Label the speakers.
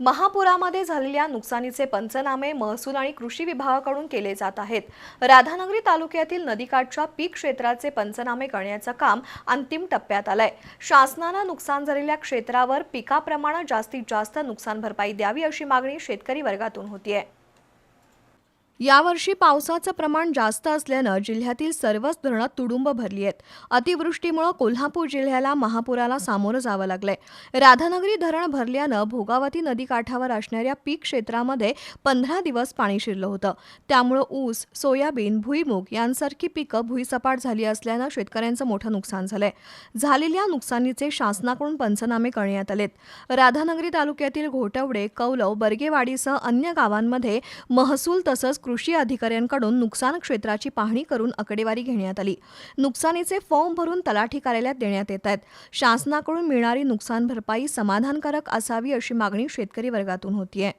Speaker 1: महापुरामध्ये झालेल्या नुकसानीचे पंचनामे महसूल आणि कृषी विभागाकडून केले जात आहेत. राधानगरी तालुक्यातील नदीकाठच्या पीक क्षेत्राचे पंचनामे करण्याचं काम अंतिम टप्प्यात आलंय. शासनानं नुकसान झालेल्या क्षेत्रावर पिकाप्रमाणे जास्तीत जास्त नुकसान भरपाई द्यावी अशी मागणी शेतकरी वर्गातून होतीये. यावर्षी पावसाचं प्रमाण जास्त असल्यानं जिल्ह्यातील सर्वच धरणं तुडुंब भरली आहेत. अतिवृष्टीमुळे कोल्हापूर जिल्ह्याला महापुराला सामोरं जावं लागलंय. राधानगरी धरण भरल्यानं भोगावती नदीकाठावर असणाऱ्या पीक क्षेत्रामध्ये पंधरा दिवस पाणी शिरलं होतं. त्यामुळं ऊस सोयाबीन भुईमूग यांसारखी पिकं भुईसपाट झाली असल्यानं शेतकऱ्यांचं मोठं नुकसान झालंय. झालेल्या नुकसानीचे शासनाकडून पंचनामे करण्यात आलेत. राधानगरी तालुक्यातील घोटवडे कौलव बर्गेवाडीसह अन्य गावांमध्ये महसूल तसंच कृषी अधिकाऱ्यांकडून नुकसान क्षेत्राची पाहणी करून आकडेवारी घेण्यात आली. नुकसानीचे फॉर्म भरून तलाठी कार्यालयात देण्यात येत आहेत. शासनाकडून मिळणारी नुकसान भरपाई समाधानकारक असावी अशी मागणी शेतकरी वर्गातून होतीये.